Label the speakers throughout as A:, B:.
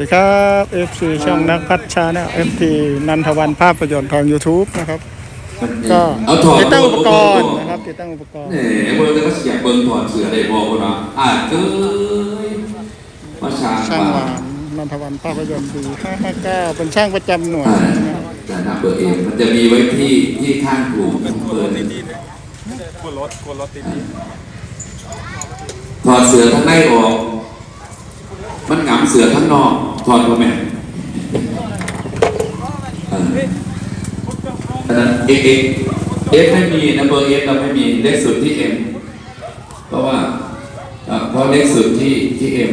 A: ดีครับ FC ช่องนักพัฒชาแนล FT นันทวันภาพยนตร์ทาง YouTube นะครับ ก็
B: เอาถอด
A: ติดตั้งอุปกรณ์นะครับติดตั้งอุปกรณ์
B: แหมเบอร์แต่ก็เสียเบิ่งถอดเสือได้บอกว่าอ่าเจ้ยมาช้า
A: ช่างห
B: มาวา
A: นนันทวันภาพยนตร์ดี559เป็นช่างประจำหน่วย
B: อ่า
A: นะครับ
B: แต่หน้าเบอร์เองมันจะมีไว้ที่ที่ข้างถูกเบอร์
C: กลัวรถกลัวรถติด
B: ถอดเสือทั้งในออก มันหงำเสือทั้งนอก ถอดพ่อแม่เอออันนั้นเอเอเอฟไม่มีนะเบอร์เอฟเราไม่มีเล็กสุดที่เอ็มเพราะว่าเพราะเล็กสุดที่ที่เอ็ม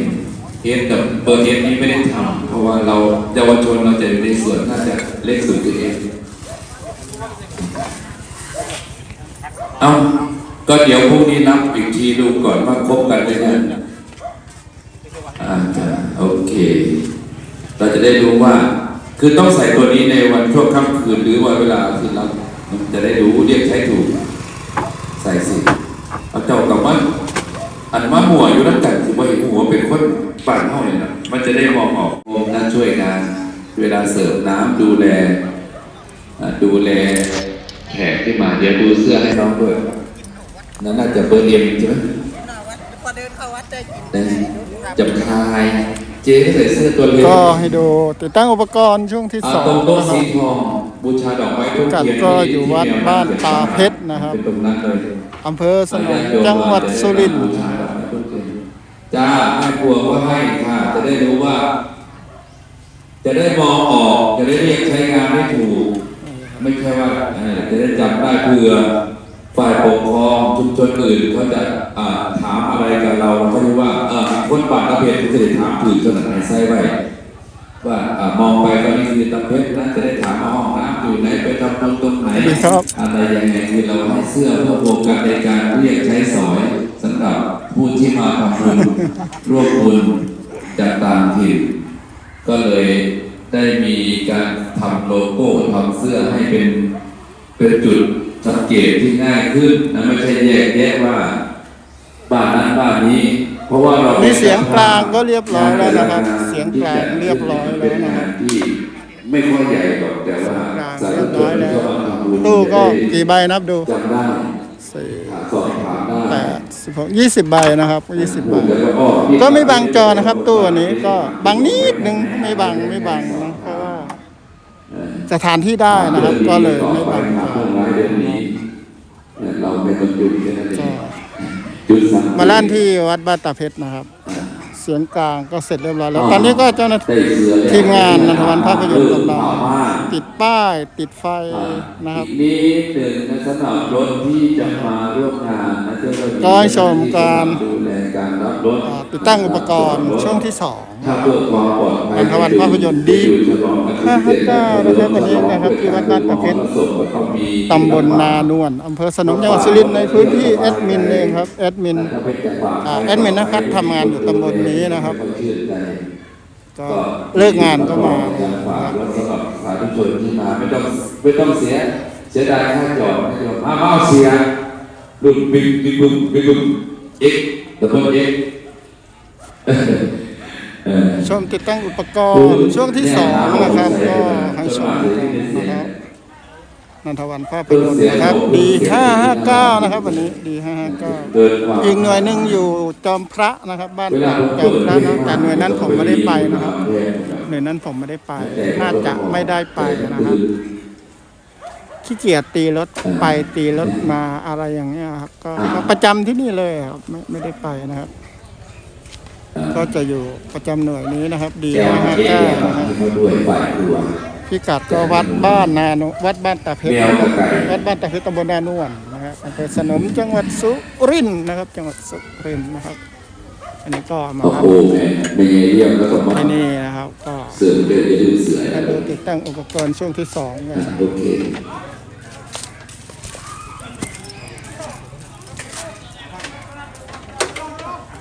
B: เอฟกับเบอร์เอฟนี้ไม่ได้ทำเพราะว่าเราเยาวชนเราจะอยู่ในส่วนน่าจะเล็กสุดคือเอฟเอาก็เดี๋ยวพรุ่งนี้นับอีกทีดูก่อนว่าครบกันหรือยังอ่าจะโอเค เราจะได้รู้ว่า คือต้องใส่ตัวนี้ในวันช่วงค่ำคืนหรือวันเวลาที่เราจะได้รู้เรียกใช้ถูก ใส่สิเอาเจ้ากับว่าอันว่าหัวอยู่นั่นแต่ถือว่าหัวเป็นคนปั่นห้องเลยนะมันจะได้มองออกผมนั่นช่วยงาน เวลาเสิร์ฟน้ำดูแลดูแลแขกที่มาเดี๋ยวดูเสื้อให้น้องด้วยนั่นน่าจะเบอร์เอ็มใช่ไหม
D: พอเดินเข้าวัดได้กิน
B: แต่จำคาย เจ๊ใส่เสื้อตัวเล็ก
A: ก็ให้ดูติดตั้งอุปกรณ์ช่วงที่
B: อ่า
A: สอง
B: ตรงโต๊ะ
A: นะครั
B: สี
A: บ
B: ทองบูชาดอกไม้ทูบ
A: กัด
B: เทียน
A: ก็อยู่วัดบ้านตาเพชรนะครับ
B: เป็นตรงนั้นเลย
A: อำเภอสนมจังหวัดสุรินทร์
B: บูชาดอกไม้ทูบเทียนจ้าให้พวงก็ให้ค่ะจะได้รู้ว่า จะได้มองออกจะได้เรียกใช้งานได้ถูก ไม่ใช่ว่าเอ่อจะได้จับได้เผื่อฝ่ายปกครองชุมชนอื่นเขาจะอ่าถามอะไรกับเราเราก็รู้ว่าเออคนป่าตะเพียนจะได้ถามถึงขนาดไหนใส่ไว้ว่าอ่ามองไปก็นี่คือตะเพชรนะจะได้ถามว่าห้องน้ำอยู่ไหนไปทำตรงตรงไหน
A: สวัสดีครับ
B: อะไรยังไงคือเราให้เสื้อเพื่อโฟกัสในการเรียกใช้สอยสำหรับผู้ที่มาทำบุญร่วมบุญจากต่างถิ่นก็เลยได้มีการทำโลโก้ทำเสื้อให้เป็นเป็นจุดสังเกตที่ง่ายขึ้นนะไม่ใช่แยกแยะว่า บ้านนั้นบ้านนี้ เพราะว่าเรา
A: นี่เสียงกลางก็เรียบร้อยแล้วนะครับ เสียงกลางเรียบร้อยแล้วนะครับ
B: ที่ไม่ค่อยใหญ่หรอกแต่ว่า
A: กลาง
B: สา
A: เรี
B: ธุ
A: ยบ
B: ช
A: ร้อนยแล้ว
B: ที่เข้ามาทำบุญ
A: ตู้ก็
B: จะได้
A: กี่ใบนับดู
B: จำได้
A: สี่
B: สอบถามได้
A: แปดสิบหกยี่สิบใบนะครับยี่สิบใบ
B: แล้วก็อ้อ
A: ก็ไม่บังจอนะครับตู้อันนี้ก็บังนิดนึงไม่บังไม่บังนะเพราะว่าสถานที่ได้นะครับ ก็เลยไม่บังจอ
B: เรื่องร้ายเรื่องนี้เนี่ยเราไม่ต้องหยุดแค่นั้นเอ
A: ก็
B: งหยุดสั่ง
A: มาลั่นที่วัดบ้านตาเพชรนะครับ เสียงกลางก็เสร็จเรียบร้อยแล้ว ตอนนี้ก็เจ้าหน้าที่
B: ได้เสือแล้ว
A: ทีมงานนันทวันภาพยนตร์กำลัง
B: เออมาก
A: ติดป้ายติดไฟนะครับ
B: อีกนิดหนึ่งนะสำหรับรถที่จะมาร่วมงานนะเจ้าหน้าที่
A: ก็ให้ชมการ
B: ดูแลการรับรถ
A: อ่าติดตั้งอุปกรณ์ช่วงที่สอง
B: ถ้าเพื่อความปลอดภัย
A: นันทวันภาพยนตร์ดีห้าห้าเก้านะครับวันนี้นะครับที่วัดบ้านตะเพชรตำบลนานวลอำเภอสนมจังหวัดสุรินทร์ในพื้นที่แอดมินเองครับแอดมินอ่าแอดมินนะครับทำงานอยู่ตำบลนี้นะครับก็เลิกงานก็มา
B: ฝากรถสำหรับสาธุชนที่มาไม่ต้องไม่ต้องเสียเสียดายค่าจอดไม่ต้องมาเมาเสียลุงบิ๊กบิ๊กบุ้งบิ๊กบุ้งเอ็กตะโกนเอ็กเออ
A: ช มติดตั้งอุปกรณ์ช่วงที่สองนะครับ ก็ให้ชมนะครับนันทวันภาพยนตร์นะครับดี559 นะครับ วันนี้ดี559
B: เดินกว่า
A: อีกหน่วยหนึ่งอยู่จอมพระนะครับ บ้านจอมพระนะแต่หน่วยนั้นผมไม่ได้ไปนะครับ หน่วยนั้นผมไม่ได้ไป น่าจะไม่ได้ไปนะครับขี้เกียจตีรถไปตีรถมาอะไรอย่างเงี้ยครับ ก็ก็ประจำที่นี่เลยครับไม่ไม่ได้ไปนะครับ ก็จะอยู่ประจำหน่วยนี้นะครับ ดี
B: แก้ว
A: ห้า
B: เจ๊
A: เก้า
B: เนี่ย
A: นะครับ
B: เขาด้วยฝ่ายครัว
A: พิกัดก็วัดบ้านนานุวัดบ้านตาเพชร
B: แนวกับไก่
A: วัดบ้านตาเพชรตำบลนานวลนะครับอำเภอสนมจังหวัดสุรินทร์นะครับ จังหวัดสุรินทร์นะครับ อันนี้ก็มา
B: โอ้
A: รับ
B: โหแม่ไม่เยี่ยมแล้วก็มา
A: ที่นี่นะครับก็
B: เสือเดินอย่าลืมเสือ
A: ให้
B: นะ
A: ดูติดตั้งอุปกรณ์ช่วงที่สองกัน
B: โอเค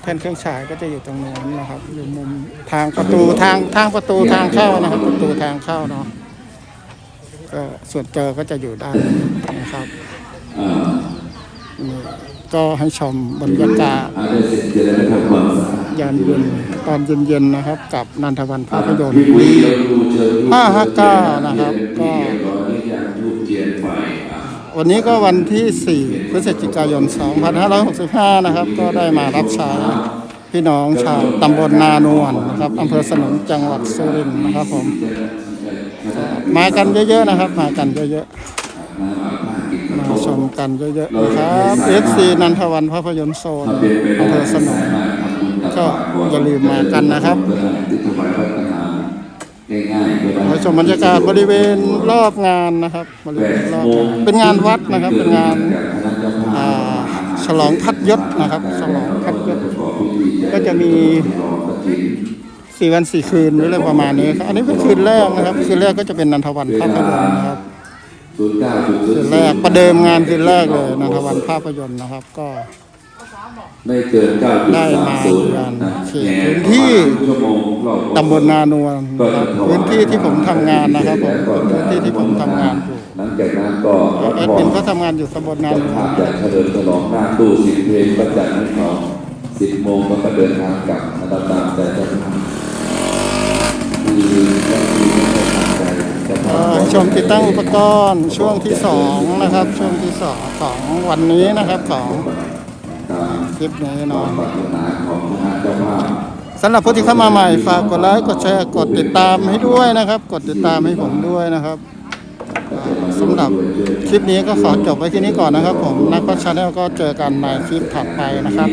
A: ท่นเครื่องฉายก็จะอยู่ตรงนู้นนะครับ อยู่มุมทางประตูทางทางประตูทางเข้านะครับ ประตูทางเข้าเนาะก็ส่วนเจอก็จะอยู่ด้านนะครับนี่ก็ให้ชมบรรยากาศยามเย็นตอนเย็นๆนะครับ กับนันทวันภาพยนตร์
B: พี่วีเราดูเจอรูป
A: ห้าห้าเก้านะครับ ก็ วันนี้ก็วันที่ 4 พฤศจิกายน 2565 นะครับ ก็ได้มารับใช้พี่น้องชาวตำบลนานวลนะครับอำเภอสนมจังหวัดสุรินทร์นะครับผมมากันเยอะๆนะครับ มากันเยอะๆมาชมกันเยอะๆนะครับ FC นันทวันภาพยนตร์โซนอำเภอสนมก็อย่าลืมมากันนะครับ ชมบรรยากาศบริเวณรอบงานนะครับบริเวณรอบงานเป็นงานวัดนะครับ เป็นงานฉลองพัดยศนะครับ ฉลองพัดยศก็จะมีสี่วันสี่คืนหรืออะไรประมาณนี้ครับอันนี้เป็นคืนแรกนะครับ คืนแรกก็จะเป็นนันทวันภาพยนตร์นะครับคืนแรกประเดิมงานคืนแรกเลยนันทวันภาพยนตร์นะครับ ก็
B: ไม่เกินเก้าจุด
A: ได้
B: สาม
A: มา
B: ศูนย์
A: เยือน
B: นะ
A: เขตพื้นที่
B: ชั่วโมงรอบ
A: ตำบลนานวลนะครับพื้นที่ที่ผมทำงานนะครับผมเป็นพื้นที่ที่ผมทำงานอยู่
B: หลังจากนั้นก็
A: แอดมินก็ทำงานอยู่ตำบลนานว
B: ภา
A: ล
B: พจากเฉลิมฉลองหน้าตู้สิบเพลงประจันให้เขาสิบโมงก็เดินทางกลับมาตามใจเจ้าภาพคือก็คือไม่ได้ตามใจเจ้าภา
A: ก็
B: พ
A: ให้ชมติดตั้งอุปกรณ์ช่วงที่สองนะครับ ช่วงที่สองของวันนี้นะครับของ
B: ตาม
A: คลิปนี้เนาะสำหรับผู้ที่เข้ามาใหม่ฝากกดไลค์กดแชร์กดติดตามให้ด้วยนะครับ กดติดตามให้ผมด้วยนะครับสำหรับคลิปนี้ก็ขอจบไว้ที่นี้ก่อนนะครับ ผมนักพัฒนาแล้วก็เจอกันในคลิปถัดไปนะครับ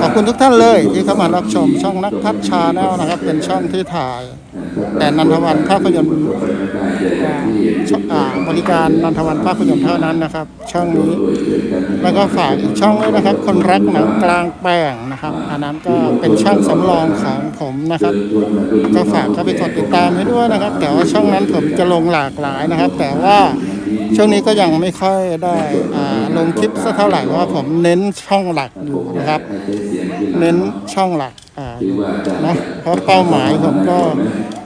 A: ขอบคุณทุกท่านเลยที่เข้ามารับชมช่องนักพัฒชาแนลนะครับ เป็นช่องที่ถ่าย แต่นันทวันภาพยนตร์บริการนันทวันภาพยนตร์เท่านั้นนะครับ ช่องนี้ แล้วก็ฝากอีกช่องด้วยนะครับ คนรักหนังกลางแปลงนะครับอันนั้นก็เป็นช่องสำรองของผมนะครับ ก็ฝากเข้าไปกดติดตามให้ด้วยนะครับ แต่ว่าช่องนั้นผมจะลงหลากหลายนะครับ แต่ว่า ช่วงนี้ก็ยังไม่ค่อยได้ลงคลิปสักเท่าไหร่เพราะว่าผมเน้นช่องหลักอยู่นะครับ เน้นช่องหลักอยู่นะเพราะเป้าหมายผมก็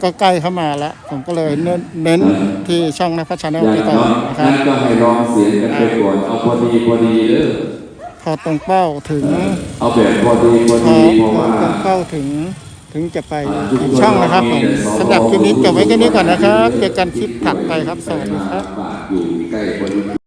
A: ก็ใกล้เข้ามาแล้ว ผมก็เลยเน้นเน้นที่ช่องนักพัฒนา
B: อย่าง
A: ที่ต่อ
B: น
A: นะครับ
B: นั่นก็ให้ลองเสียงกันไปก่อนเอาพอดีพอดีเด้อ
A: พอตรงเป้าถึง
B: เอาแบบพอดีพอดีเพราะว่า
A: ตรงเป้าถึง ถึงจะไปอีกช่องนะครับผมสำหรับคลิปนี้จบไว้แค่นี้ก่อนนะครับเจอกันคลิปถัดไปครับสวัสดีครับ